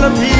gonna be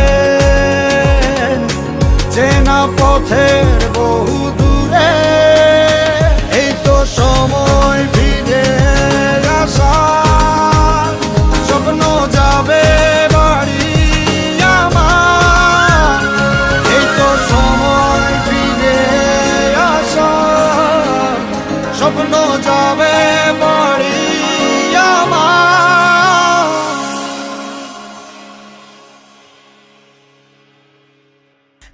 চেনা পথের বহু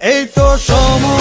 এই তো সময়